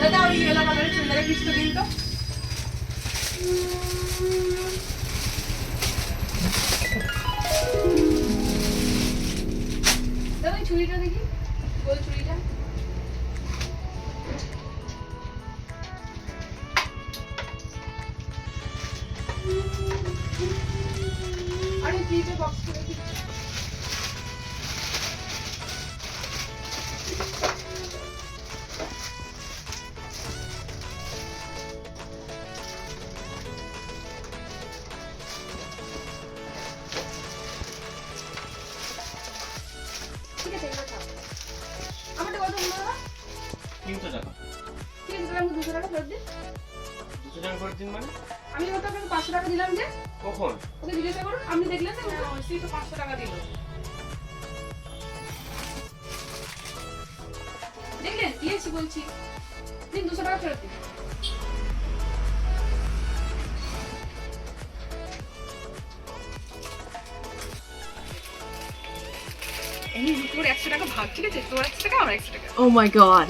দাদা ওই ইয়েলো কালারের চুড়িদারের দিন তো দাদা চুড়িটা দেখি। গোল চুড়িটা আর ওই ক্লিপের বক্সটা দেখি। তিনশো টাকা। দুশো টাকা ফেরত দিন দুশো টাকা করে দিন মানে? আমি আপনাকে পাঁচশো টাকা দিলাম যে। কখন? ওকে জিজ্ঞাসা করুন আপনি দেখলেন না তো পাঁচশো টাকা দিল। দেখলেন দিয়েছি বলছি। দিন দুশো টাকা ফেরত দিন। এই তোর একশো টাকা ভাগ ঠিক আছে তোর একশো টাকা আমার একশো টাকা Oh my god.